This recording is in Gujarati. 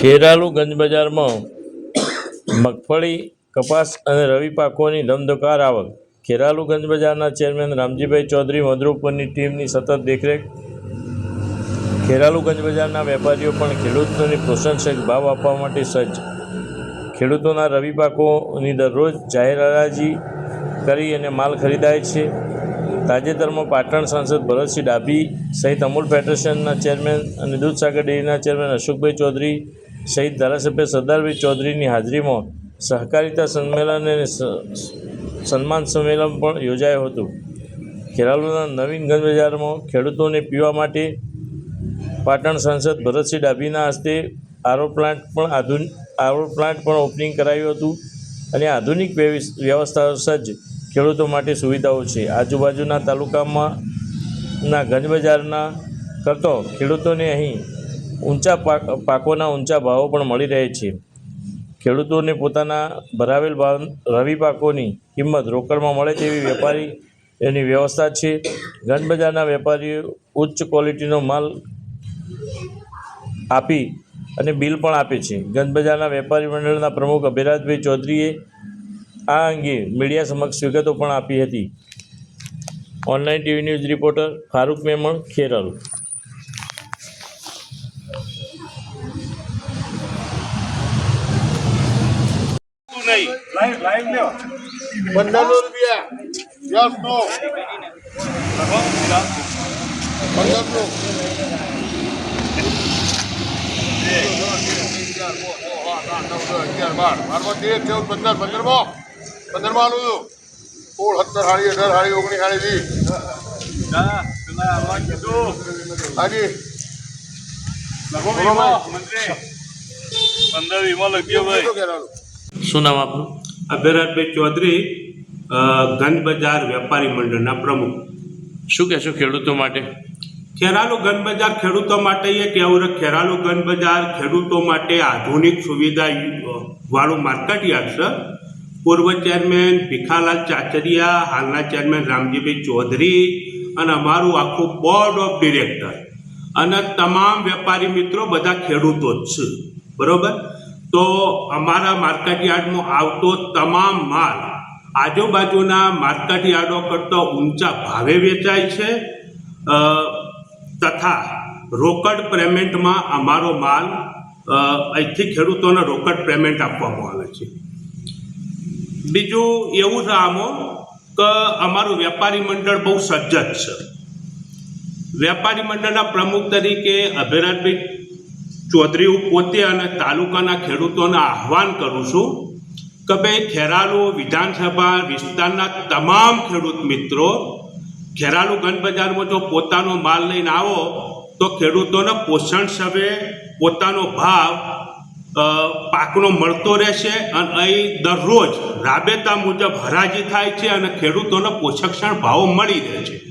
ખેરાલુ ગંજ બજારમાં મગફળી, કપાસ અને રવિ પાકોની ધમધકાર આવક. ખેરાલુ ગંજ બજારના ચેરમેન રામજીભાઈ ચૌધરી મધુપરની ટીમની સતત દેખરેખ. ખેરાલુ ગંજ બજારના વેપારીઓ પણ ખેડૂતોને પોષણક્ષમ ભાવ આપવા માટે સજ્જ. ખેડૂતોના રવિ પાકોની દરરોજ જાહેર હરાજી કરી અને માલ ખરીદાય છે. તાજેતરમાં પાટણ સાંસદ ભરતસિંહ ડાભી સહિત અમૂલ ફેડરેશનના ચેરમેન અને દૂધસાગર ડેરીના ચેરમેન અશોકભાઈ ચૌધરી સહિત ધારાસભ્ય સરદારભાઈ ચૌધરીની હાજરીમાં સહકારિતા સંમેલન અને સન્માન સંમેલન પણ યોજાયું હતું. ખેરાલુના નવીન ગંજ બજારમાં ખેડૂતોને પીવા માટે પાટણ સાંસદ ભરતસિંહ ડાભીના હસ્તે આરો પ્લાન્ટ પણ આધુન, આરો પ્લાન્ટ પણ ઓપનિંગ કરાયું હતું અને આધુનિક વ્યવસ- વ્યવસ્થાઓ સજ્જ ખેડૂતો માટે સુવિધાઓ છે. આજુબાજુના તાલુકામાં ના ગંજ બજારના કરતો ખેડૂતોને અહીં ઊંચા પાક, પાકોના ઊંચા ભાવો પણ મળી રહે છે. ખેડૂતોને પોતાના ભરાવેલ ભાવ, રવિ પાકોની કિંમત રોકડમાં મળે તેવી વેપારી એની વ્યવસ્થા છે. ગંજ બજારના વેપારીઓ ઉચ્ચ ક્વોલિટીનો માલ આપી અને બિલ પણ આપે છે. ગંજબજારના વેપારી મંડળના પ્રમુખ અભિરાજભાઈ ચૌધરીએ આ અંગે મીડિયા સમક્ષ વિગતો પણ આપી હતી. Online TV news reporter Farooq Memon, Kheralu. પંદર રૂપિયા. Yes no. પંદર અગિયાર બાર. બારમાં તેર ચૌદ પંદર. પંદરમાં. પંદરમાં આલું છું. સોળ સત્તર સાડી અઢાર સાડી ઓગણીસ સાડી વીસ. હાજી. શું નામ આપનું? અભિરાજભાઈ ચૌધરી ગંજ બજાર વેપારી મંડળના પ્રમુખ. શું કહેશો ખેડૂતો માટે? ખેરાલુ ગન બજાર ખેડૂતો માટે એ કહેવું ખેરાલુ ગન બજાર ખેડૂતો માટે આધુનિક સુવિધા વાળું માર્કેટ યાર્ડ છે. પૂર્વ ચેરમેન ભીખાલાલ ચાચરિયા હાલના ચેરમેન રામજીભાઈ ચૌધરી અને અમારું આખું બોર્ડ ઓફ ડિરેક્ટર અને તમામ વેપારી મિત્રો બધા ખેડૂતો જ છે. બરોબર? તો અમારા માર્કેટ યાર્ડમાં આવતો તમામ માલ આજુબાજુના માર્કેટ યાર્ડો કરતાં ઊંચા ભાવે વેચાય છે. તથા રોકડ પેમેન્ટમાં અમારો માલ અહીંથી ખેડૂતોને રોકડ પેમેન્ટ આપવામાં આવે છે. બીજું એવું છે આમાં કે અમારું વેપારી મંડળ બહુ સજ્જત છે. વેપારી મંડળના પ્રમુખ તરીકે અભિરાજભાઈ ચૌધરી પોતે અને તાલુકાના ખેડૂતોને આહવાન કરું છું કે ભાઈ ખેરાલુ વિધાનસભા વિસ્તારના તમામ ખેડૂત મિત્રો, ખેરાલુ ગંજ બજારમાં જો પોતાનો માલ લઈને આવો, તો ખેડૂતોને પોષણ સભે પોતાનો ભાવ પાકનો મળતો રહેશે અને અહીં દરરોજ રાબેતા મુજબ હરાજી થાય છે અને ખેડૂતોને પોષક ભાવો મળી રહે છે.